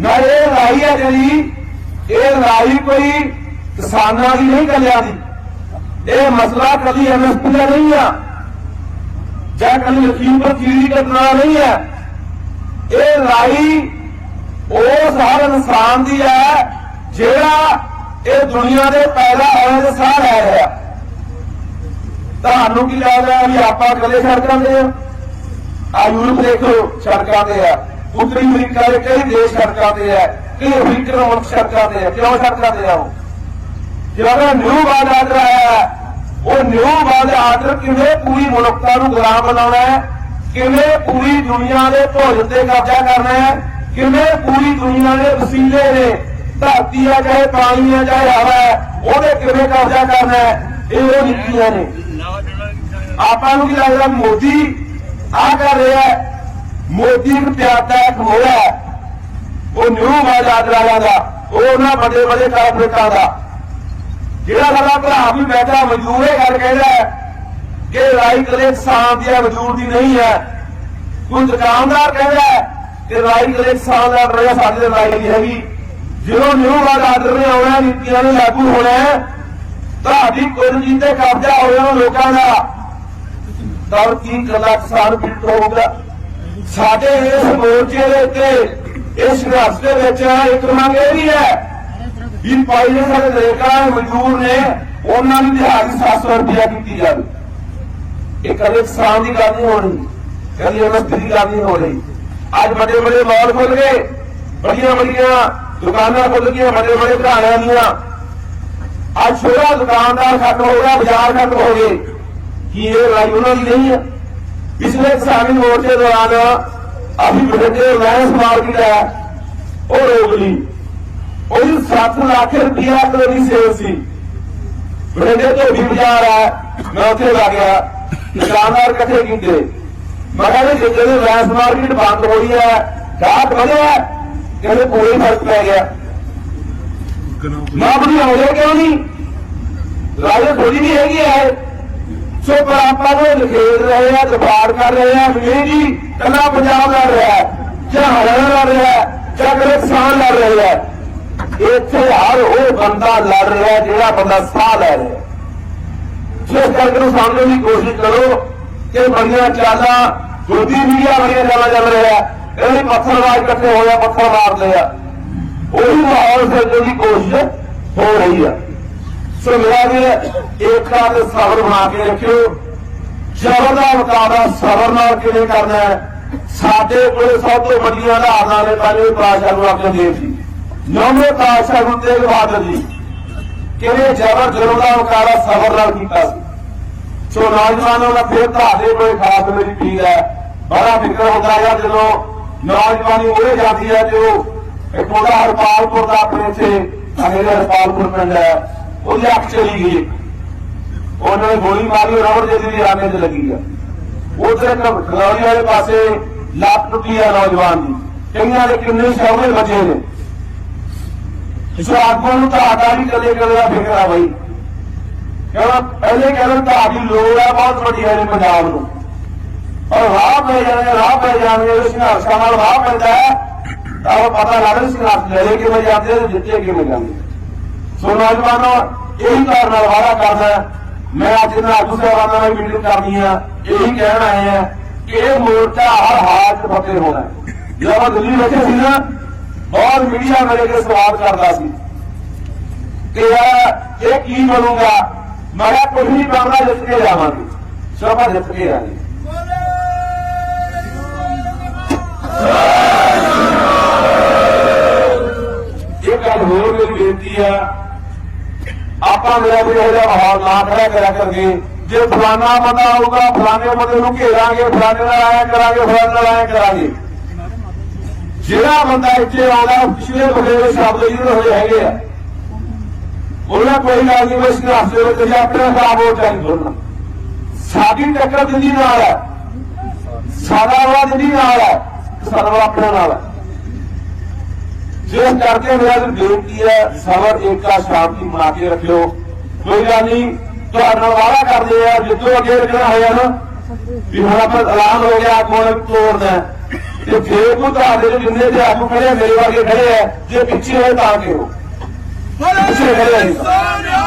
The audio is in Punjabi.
ਨਾ ਇਹ ਲੜਾਈ ਹੈ ਜਿਹੜੀ ਇਹ ਲੜਾਈ ਕੋਈ ਕਿਸਾਨਾਂ ਦੀ ਨਹੀਂ ਕੱਲਿਆਂ ਦੀ। ਇਹ ਮਸਲਾ ਕਦੀ ਐਮਐਸਪੀ ਦਾ ਨਹੀਂ ਆ, ਜਾਂ ਕਦੀ ਲਖੀਮਪੁਰ ਖੀਰੀ ਘਟਨਾ ਨਹੀਂ ਹੈ ਇਹ ਲੜਾਈ ਉਸ ਹਰ ਇਨਸਾਨ ਦੀ ਹੈ, ਜਿਹੜਾ ਇਹ ਦੁਨੀਆ ਦੇ ਪੈਦਾ ਹੋਏ ਦੇ ਸਾਹ ਲੈ ਰਿਹਾ। ਤੁਹਾਨੂੰ ਕੀ ਲੱਗਦਾ ਵੀ ਆਪਾਂ ਇਕੱਲੇ ਸੜਕਾਂ ਤੇ ਆ? ਆ ਯੂਰਪ ਦੇਖੋ, ਸੜਕਾਂ ਤੇ ਆ। ਉੱਤਰੀ ਅਮਰੀਕਾ ਦੇ ਕਈ ਦੇਸ਼ ਸੜਕਾਂ ਤੇ ਆ ਕਈ ਅਫਰੀਕਨ ਮੁਲਕ ਸੜਕਾਂ ਤੇ ਆ ਕਿਉਂ ਸੜਕਾਂ ਤੇ ਆ ਉਹ? ਜਿਹੜਾ ਨਿਊ ਵਰਲਡ ਆਰਡਰ ਆਇਆ ਉਹ ਨਿਊ ਵਰਲਡ ਆਰਡਰ ਕਿਵੇਂ ਪੂਰੀ ਮਨੁੱਖਤਾ ਨੂੰ ਗੁਲਾਮ ਬਣਾਉਣਾ ਹੈ? ਕਿਵੇਂ ਪੂਰੀ ਦੁਨੀਆ ਦੇ ਭੋਜਨ ਤੇ ਕਬਜ਼ਾ ਕਰਨਾ ਹੈ? ਕਿਵੇਂ ਪੂਰੀ ਦੁਨੀਆ ਦੇ ਵਸੀਲੇ ਨੇ? ਧਰਤੀ ਆ ਚਾਹੇ ਪਾਣੀ ਆ ਚਾਹੇ ਹਵਾ ਹੈ, ਉਹਦੇ ਕਿਵੇਂ ਕਬਜ਼ਾ ਕਰਨਾ ਹੈ? ਇਹ ਉਹ ਨੀਤੀਆਂ ਨੇ। ਆਪਾਂ ਨੂੰ ਕੀ ਲੱਗਦਾ ਮੋਦੀ ਆ ਕਰ ਰਿਹਾ ਹੈ ਮੋਦੀ ਇੱਕ ਪਿਆਦਾ ਉਹ ਨਿਊ ਵਰਲਡ ਆਰਡਰ ਦਾ ਉਹਨਾਂ ਵੱਡੇ ਵੱਡੇ ਕਾਰਪੋਰੇਟਾਂ ਦਾ। ਜਿਹੜਾ ਸਾਡਾ ਭਰਾ ਵੀ ਬੈਠਾ, ਮਜ਼ਦੂਰ ਇਹ ਗੱਲ ਕਹਿੰਦਾ ਕਿ ਲੜਾਈ ਕਦੇ ਕਿਸਾਨ ਦੀ ਮਜ਼ਦੂਰ ਦੀ ਨਹੀਂ ਹੈ। ਕੋਈ ਦੁਕਾਨਦਾਰ ਕਹਿੰਦਾ ਕਿ ਲੜਾਈ ਕਦੇ ਕਿਸਾਨ ਦਾ ਰਿਹਾ ਸਾਡੇ ਦੀ ਲੜਾਈ ਨਹੀਂ ਹੈਗੀ। ਜਦੋਂ ਨਿਊ ਵਾਲਾ ਆਰਡਰ ਨੇ ਆਉਣਾ, ਨੀਤੀਆਂ ਨੂੰ ਲਾਗੂ ਹੋਣਾ ਤੁਹਾਡੀ ਕੁਰਜੀ ਤੇ ਕਬਜ਼ਾ ਹੋਇਆ ਲੋਕਾਂ ਦਾ। ਤਾਂ ਕੀ ਗੱਲਾਂ ਕਿਸਾਨ ਪੀੜਤ ਹੋਊਗਾ? ਸਾਡੇ ਇਸ ਮੋਰਚੇ ਦੇ ਉੱਤੇ ਇਸ ਸੰਘਰਸ਼ ਦੇ ਵਿੱਚ ਇੱਕ ਮੰਗ ਇਹ ਵੀ ਹੈ ਵੀ ਭਾਈ ਜਿਹੜੇ ਸਾਡੇ ਨਰੇਗਾ ਮਜ਼ਦੂਰ ਨੇ ਉਹਨਾਂ ਦੀ ਦਿਹਾੜੀ 700 ਰੁਪਇਆ ਕੀਤੀ ਜਾਵੇ। ਇਹ ਕਦੇ ਕਿਸਾਨ ਦੀ ਗੱਲ ਨਹੀਂ ਹੋਣੀ ਰਹੀ। ਕਦੀ ਐਮਐਸਪੀ ਦੀ ਗੱਲ ਨਹੀਂ ਹੋਣੀ ਅੱਜ ਵੱਡੇ ਵੱਡੇ ਮਾਲ ਖੁੱਲ ਗਏ ਬੜੀਆਂ ਬੜੀਆਂ ਦੁਕਾਨਾਂ ਖੁੱਲ ਗਈਆਂ, ਵੱਡੇ ਵੱਡੇ ਘਰਾਣਿਆਂ ਦੀਆਂ। ਅੱਜ ਛੋਟਾ ਦੁਕਾਨਦਾਰ ਖੱਟ ਹੋ ਗਿਆ, ਬਾਜ਼ਾਰ ਖੱਟ ਹੋ ਗਏ। ਕੀ ਇਹ ਲੜਾਈ ਉਹਨਾਂ ਦੀ ਨਹੀਂ ਹੈ? ਪਿਛਲੇ ਕਿਸਾਨੀ ਮੋਰਚੇ ਦੌਰਾਨ ਅਸੀਂ ਬਠਿੰਡੇ ਲਾਇੰਸ ਮਾਰਕੀਟ ਹੈ ਉਹ ਰੋਕ ਲਈ। ਉਹਦੀ 7 ਲੱਖ ਰੁਪਇਆ ਕਰੋੜੀ ਸੇਲ ਸੀ। ਬਠਿੰਡੇ ਤੋਂ ਵੀ ਬਾਜ਼ਾਰ ਹੈ ਮੈਂ ਉੱਥੇ ਲੱਗ ਗਿਆ। ਦੁਕਾਨਦਾਰ ਇਕੱਠੇ ਕੀਤੇ। ਮੈਂ ਕਿਹਾ ਵੀ ਜਦੋਂ ਲਾਇੰਸ ਮਾਰਕੀਟ ਬੰਦ ਹੋਈ ਹੈ ਗਾਹਕ ਵਧਿਆ ਕਹਿੰਦੇ ਕੋਈ ਫ਼ਰਕ ਪੈ ਗਿਆ। ਨਾ ਹੋ ਗਿਆ ਕਿਉਂ ਨਹੀਂ? ਰਾਜੇ ਥੋੜੀ ਨਹੀਂ ਹੈਗੀ ਹੈ ਸੋ ਪਰ ਆਪਾਂ ਨੂੰ ਲਖੇੜ ਰਹੇ ਆ ਦਬਾੜ ਕਰ ਰਹੇ ਆ ਨਹੀਂ ਜੀ, ਕੱਲਾ ਪੰਜਾਬ ਲੜ ਰਿਹਾ ਜਾਂ ਹਰਿਆਣਾ ਲੜ ਰਿਹਾ ਜਾਂ ਕਿਸਾਨ ਲੜ ਰਿਹਾ ਹੈ। ਇੱਥੇ ਹਰ ਉਹ ਬੰਦਾ ਲੜ ਰਿਹਾ ਜਿਹੜਾ ਬੰਦਾ ਸਾਹ ਲੈ ਰਿਹਾ ਜਿਸ ਕਰਕੇ ਨੂੰ ਸਮਝਣ ਦੀ ਕੋਸ਼ਿਸ਼ ਕਰੋ ਕਿ ਬੜੀਆਂ ਚਾਲਾਂ, ਗੁਰਦੀ ਮੀਡੀਆ ਬੜੀਆਂ ਚਾਲਾਂ ਚੱਲ ਰਿਹਾ ਇਹ ਪੱਥਰਵਾਜ ਇਕੱਠੇ ਹੋਇਆ ਪੱਥਰ ਮਾਰਦੇ ਆ। ਉਹੀ ਮਾਹੌਲ ਸਿਰਜਣ ਦੀ ਕੋਸ਼ਿਸ਼ ਹੋ ਰਹੀ ਆ। ਸੋ ਮੇਰਾ ਵੀ ਏਕਤਾ ਤੇ ਸਬਰ ਬਣਾ ਕੇ ਰੱਖਿਓ। ਜ਼ਬਰ ਦਾ ਮੁਕਾਬਲਾ ਸਬਰ ਨਾਲ ਕਿਵੇਂ ਕਰਨਾ ਹੈ? ਸਾਡੇ ਕੋਲ ਸਭ ਤੋਂ ਵੱਡੀਆਂ ਧਾਰਨਾ ਨੇ ਪੰਜਵੇਂ ਪਾਤਸ਼ਾਹ ਨੂੰ ਆਪਣੇ ਦੇਵ ਜੀ। ਨੌਵੇਂ ਪਾਤਸ਼ਾਹ ਗੁਰੂ ਤੇਗ ਬਹਾਦਰ ਜੀ। ਕਿਵੇਂ ਜ਼ਬਰ ਜ਼ੁਲਮ ਦਾ ਮੁਕਾਬਲਾ ਸਬਰ ਨਾਲ ਕੀਤਾ ਸੀ। ਸੋ ਨੌਜਵਾਨਾਂ ਦਾ ਫਿਰ ਤੁਹਾਡੇ ਕੋਲ ਖਾਸ ਮੇਰੀ ਪੀਰ ਹੈ, ਬੜਾ ਫਿਕਰ ਹੁੰਦਾ ਹੈ ਜਦੋਂ ਨੌਜਵਾਨੀ ਉਹਦੇ ਜਾਂਦੀ ਹੈ ਜੋ ਇੱਕ ਉਹਦਾ ਹਰਪਾਲਪੁਰ ਦਾ ਆਪਣੇ ਇੱਥੇ ਅਹੇਰੇ ਹਰਪਾਲਪੁਰ ਪਿੰਡ ਹੈ। ਉਹਦੀ ਅੱਖ ਚਲੀ ਗਈ ਉਹਨਾਂ ਨੇ ਗੋਲੀ ਮਾਰੀ ਉਹ ਰਬੜ ਜਿਹੀ ਦੀ ਰਾਨੇ ਤੇ ਲੱਗੀ ਆ ਉਧਰ ਖਲੌੜੀ ਵਾਲੇ ਪਾਸੇ ਲੱਤ ਟੁੱਟੀ ਆ ਨੌਜਵਾਨ ਦੀ ਕਈਆਂ ਦੇ ਕਿੰਨੇ ਸ਼ੌਕੇ ਬਚੇ ਨੇ ਸੋ ਆਪਾਂ ਨੂੰ ਤੁਹਾਡਾ ਵੀ ਕਦੇ ਕਦੇ ਦਾ ਫਿਕਰ ਆ ਬਈ ਕਹਿੰਦਾ ਪਹਿਲੇ ਕਹਿੰਦਾ ਤੁਹਾਡੀ ਲੋੜ ਹੈ ਬਹੁਤ ਵੱਡੀ ਹੈ ਇਹਨੇ ਪੰਜਾਬ ਨੂੰ ਔਰ ਰਾਹ ਪੈ ਜਾਣੇ ਰਾਹ ਪੈ ਜਾਣੇ ਇਸ ਸੰਘਰਸ਼ਾਂ ਨਾਲ ਰਾਹ ਪੈਂਦਾ ਹੈ ਤਾਂ ਉਹ ਪਤਾ ਲੱਗਦਾ ਸੰਘਰਸ਼ ਸੋ ਨੌਜਵਾਨੋ, ਇਹੀ ਕਾਰਨ ਨਾਲ ਵਾਅਦਾ ਕਰਦਾ ਮੈਂ ਅੱਜ ਇਹਨਾਂ ਆਗੂ ਨਾਲ ਮੀਟਿੰਗ ਕਰਨੀ ਆ। ਇਹੀ ਕਹਿਣ ਆਏ ਆ ਕਿ ਇਹ ਮੋਰਚਾ ਹਰ ਹਾਲ 'ਚ ਫਤਿਹ ਹੋਣਾ ਜਦੋਂ ਮੈਂ ਦਿੱਲੀ ਬੈਠੇ ਸੀ ਨਾ, ਬਹੁਤ ਮੀਡੀਆ ਮੇਰੇ ਕੇ ਸਵਾਲ ਕਰਦਾ ਸੀ ਕਿ ਯਾਰ ਇਹ ਕੀ ਬਣੂਗਾ? ਮੈਂ ਕਿਹਾ ਕੁਝ ਨਹੀਂ ਬਣਦਾ, ਜਿੱਤ ਕੇ ਜਾਵਾਂਗੇ ਸੋ ਜਿੱਤ ਕੇ ਆਵਾਂਗੇ ਹੋਰ ਆ। ਆਪਾਂ ਮੇਰਾ ਵੀ ਇਹਦਾ ਮਾਹੌਲ ਨਾ ਖੜਾ ਕਰਿਆ ਕਰਗੇ ਜੇ ਫਲਾਨਾ ਬੰਦਾ ਆਊਗਾ, ਫਲਾਣੇ ਬੰਦੇ ਨੂੰ ਘੇਰਾਂਗੇ, ਫਲਾਣੇ ਨਾਲ ਆਇਆ ਕਰਾਂਗੇ, ਫਲਾਣੇ ਨਾਲ ਆਇਆ ਕਰਾਂਗੇ। ਜਿਹੜਾ ਬੰਦਾ ਇੱਥੇ ਆਉਂਦਾ ਪਿਛਲੇ ਬਗੇਰੇ ਸ਼ਬਦ ਜਿਹੜੇ ਹੋਏ ਹੈਗੇ ਆ। ਉਹਨਾਂ ਕੋਈ ਗੱਲ ਨਹੀਂ ਮੈਂ ਸੰਘਰਸ਼ ਦੇ ਵਿੱਚ ਆਪਣੇ ਖਰਾਬ ਹੋ ਜਾਈ ਦੋਨਾਂ ਸਾਡੀ ਟੱਕਰ ਦਿੱਲੀ ਨਾਲ ਹੈ। ਸਾਡਾ ਵਾਲਾ ਦਿੰਦੀ ਨਾਲ ਹੈ। ਸਾਡਾ ਵਾਲਾ ਆਪਣੇ ਨਾਲ ਹੈ। ਜਿਸ ਕਰਕੇ ਮੇਰਾ ਵੀ ਬੇਨਤੀ ਹੈ, ਸਬਰ, ਏਕਤਾ, ਸ਼ਾਂਤੀ ਬਣਾ ਕੇ ਰੱਖਿਓ। ਕੋਈ ਗੱਲ ਨਹੀਂ, ਤੁਹਾਡਾ ਵਾਅਦਾ ਕਰਦੇ ਆ, ਜਿੱਦੋਂ ਅੱਗੇ ਰੱਖਣਾ ਹੋਇਆ ਨਾ, ਵੀ ਹੁਣ ਆਪਾਂ ਐਲਾਨ ਹੋ ਗਿਆ ਕੋਣ ਤੋੜਨਾ। ਤੇ ਜੇ ਕੋਈ ਤੁਹਾਡੇ ਜੋ ਜਿੰਨੇ ਤੇ ਆਗੂ ਖੜੇ ਆ, ਮੇਰੇ ਵਰਗੇ ਖੜੇ ਆ, ਜੇ ਪਿੱਛੇ ਹੋਏ ਤਾਂ ਕਿਉਂ? ਪਿੱਛੇ ਖੜੇ ਆ